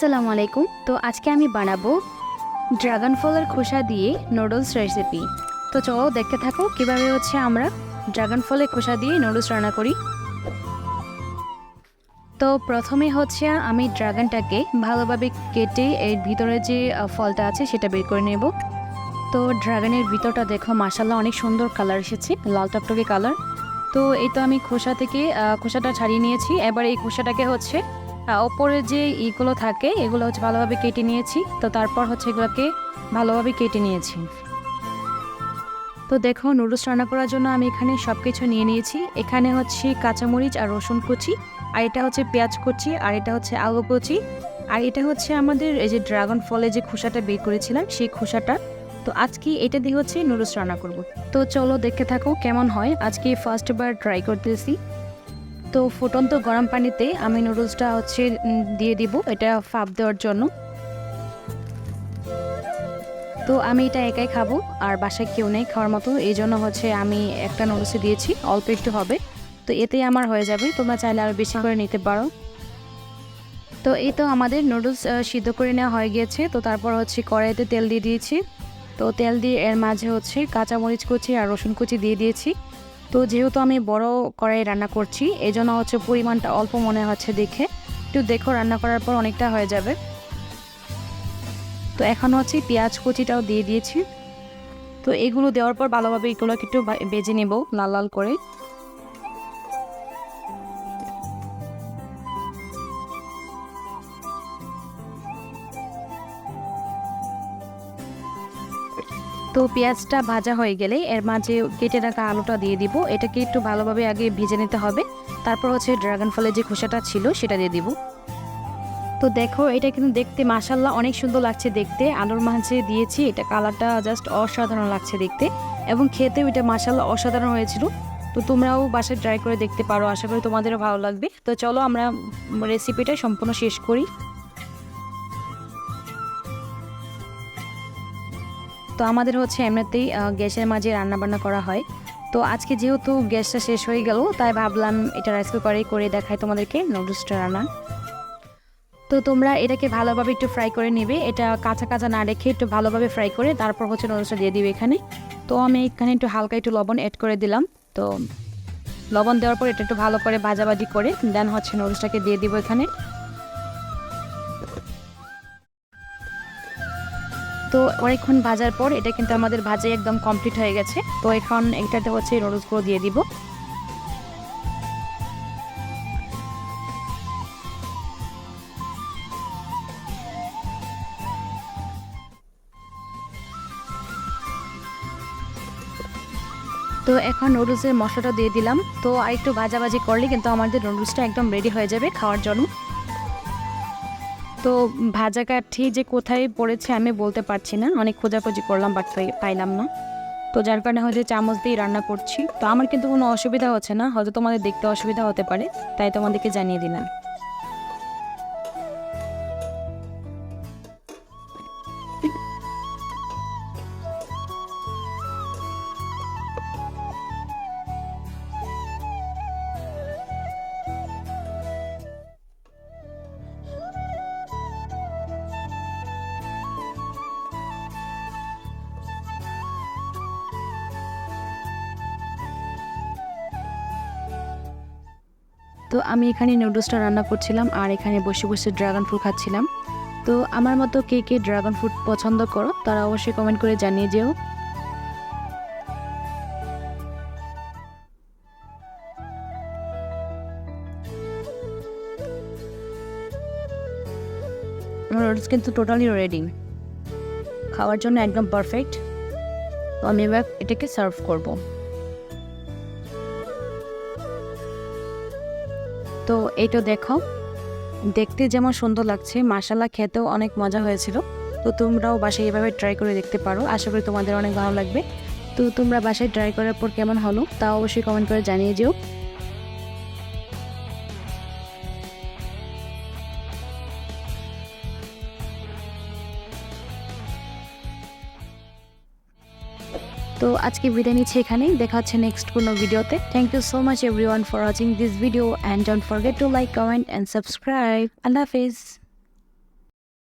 আসসালামু আলাইকুম। তো আজকে আমি বানাবো ড্রাগন ফলের খোসা দিয়ে নুডলস রেসিপি তো চলো দেখতে থাকো কীভাবে হচ্ছে আমরা ড্রাগন ফলের খোসা দিয়ে নুডলস রান্না করি। তো প্রথমে হচ্ছে আমি ড্রাগনটাকে ভালোভাবে কেটে এর ভিতরে যে ফলটা আছে সেটা বের করে নেব। তো ড্রাগনের ভিতরটা দেখো মাসাল্লাহ অনেক সুন্দর কালার এসেছে, লাল টকটকে কালার তো এই তো আমি খোসা থেকে খোসাটা ছাড়িয়ে নিয়েছি। এবার এই খোসাটাকে হচ্ছে ওপরে যে ইগুলো থাকে, এগুলো হচ্ছে ভালোভাবে কেটে নিয়েছি। তো তারপর হচ্ছে এগুলোকে ভালোভাবে কেটে নিয়েছি। তো দেখো, নুডলস রান্না করার জন্য আমি এখানে সব কিছু নিয়ে নিয়েছি। এখানে হচ্ছে কাঁচামরিচ আর রসুন কুচি, আর এটা হচ্ছে পেঁয়াজ কুচি, আর এটা হচ্ছে আলু কুচি। আর এটা হচ্ছে আমাদের এই যে ড্রাগন ফলে যে খোসাটা বের করেছিলাম, সেই খোসাটা। তো আজকে এটা দিয়ে হচ্ছে নুডলস রান্না করব। তো চলো দেখতে থাকো কেমন হয়। আজকে ফার্স্ট বার ট্রাই করতেছি। তো ফুটন্ত গরম পানিতে আমি নুডলসটা হচ্ছে দিয়ে দিব, এটা ফাপ দেওয়ার জন্য। তো আমি এটা একাই খাব, আর বাসায় কেউ নেই খাওয়ার মতো, এই জন্য হচ্ছে আমি একটা নুডলসে দিয়েছি, অল্প একটু হবে। তো এতেই আমার হয়ে যাবে, তোমরা চাইলে আরও বেশি করে নিতে পারো। তো এই তো আমাদের নুডলস সিদ্ধ করে নেওয়া হয়ে গিয়েছে। তো তারপর হচ্ছে কড়াইতে তেল দিয়ে দিয়েছি। তো তেল দিয়ে এর মাঝে হচ্ছে কাঁচামরিচ কুচি আর রসুন কুচি দিয়ে দিয়েছি। তো যেহেতু আমি বড় কড়াই রান্না করছি এই জন্য হচ্ছে পরিমাণটা অল্প মনে হচ্ছে দেখে। একটু দেখো রান্না করার পর অনেকটা হয়ে যাবে। তো এখন হচ্ছে পেঁয়াজ কুচিটাও দিয়ে দিয়েছি। তো এগুলো দেওয়ার পর ভালোভাবে এগুলোকে একটু বেজে নেব লাল লাল করে। তো পেঁয়াজটা ভাজা হয়ে গেলে এর মাঝে কেটে রাখা আলুটা দিয়ে দিব। এটাকে একটু ভালোভাবে আগে ভেজে নিতে হবে। তারপর হচ্ছে ড্রাগন ফলের যে খোসাটা ছিল সেটা দিয়ে দিব। তো দেখো, এটা কিন্তু দেখতে মাসাল্লাহ অনেক সুন্দর লাগছে দেখতে। আলুর মাঝে দিয়েছি, এটা কালারটা জাস্ট অসাধারণ লাগছে দেখতে। এবং খেতেও এটা মাসাল্লাহ অসাধারণ হয়েছিল। তো তোমরাও বাসায় ট্রাই করে দেখতে পারো, আশা করি তোমাদেরও ভালো লাগবে। তো চলো আমরা রেসিপিটা সম্পূর্ণ শেষ করি। তো আমাদের হচ্ছে এমনিতেই গ্যাসের মাঝে রান্নাবান্না করা হয়। তো আজকে যেহেতু গ্যাসটা শেষ হয়ে গেল, তাই ভাবলাম এটা রাইস কুকারে করে দেখাই তোমাদেরকে নুডলসটা রান্না। তো তোমরা এটাকে ভালোভাবে একটু ফ্রাই করে নেবে। এটা কাঁচা কাঁচা না রেখে একটু ভালোভাবে ফ্রাই করে তারপর হচ্ছে নুডলসটা দিয়ে দিবে এখানে। তো আমি এখানে একটু হালকা একটু লবণ অ্যাড করে দিলাম। তো লবণ দেওয়ার পর এটা একটু ভালো করে ভাজাভাজি করে দেন হচ্ছে নুডলসটাকে দিয়ে দিব এখানে। তো অনেকক্ষণ ভাজার পর এটা কিন্তু আমাদের ভাজাই একদম কমপ্লিট হয়ে গেছে। তো এখন এটাতে হচ্ছে নুডলসগুলো দিয়ে দিব। তো এখন নুডলসের মশলাটা দিয়ে দিলাম। তো আর একটু ভাজাভাজি করলে কিন্তু আমাদের নুডলসটা একদম রেডি হয়ে যাবে খাওয়ার জন্য। তো ভাজা কাঠি যে কোথায় পড়েছে আমি বলতে পারছি না। অনেক খোঁজাখুঁজি করলাম বাট পাইলাম না। তো যার কারণে হয়তো চামচ দিয়ে রান্না করছি। তো আমার কিন্তু কোনো অসুবিধা হচ্ছে না। হয়তো তোমাদের দেখতে অসুবিধা হতে পারে, তাই তোমাদেরকে জানিয়ে দিলাম। তো আমি এখানে নুডলসটা রান্না করছিলাম আর এখানে বসে বসে ড্রাগন ফ্রুট খাচ্ছিলাম। তো আমার মতো কে কে ড্রাগন ফ্রুট পছন্দ করো, তারা অবশ্যই কমেন্ট করে জানিয়ে যেও। আমার নুডলস কিন্তু টোটালি রেডি খাওয়ার জন্য একদম পারফেক্ট তো আমি এবার এটাকে সার্ভ করব। তো এইটা দেখো। দেখতে যেমন সুন্দর লাগছে মাসালা খেতেও অনেক মজা হয়েছিল। তো তোমরাও বাসায় এভাবে ট্রাই করে দেখতে পারো। আশা করি তোমাদের অনেক ভালো লাগবে। তো তোমরা বাসায় ট্রাই করার পর কেমন হলো তা অবশ্যই কমেন্ট করে জানিয়ে যেও। তো আজকে বিদায় নিচ্ছি এখানেই। দেখা হচ্ছে নেক্সট কোনো ভিডিওতে thank you so much everyone for watching this video and don't forget to like comment and subscribe Allah Hafiz.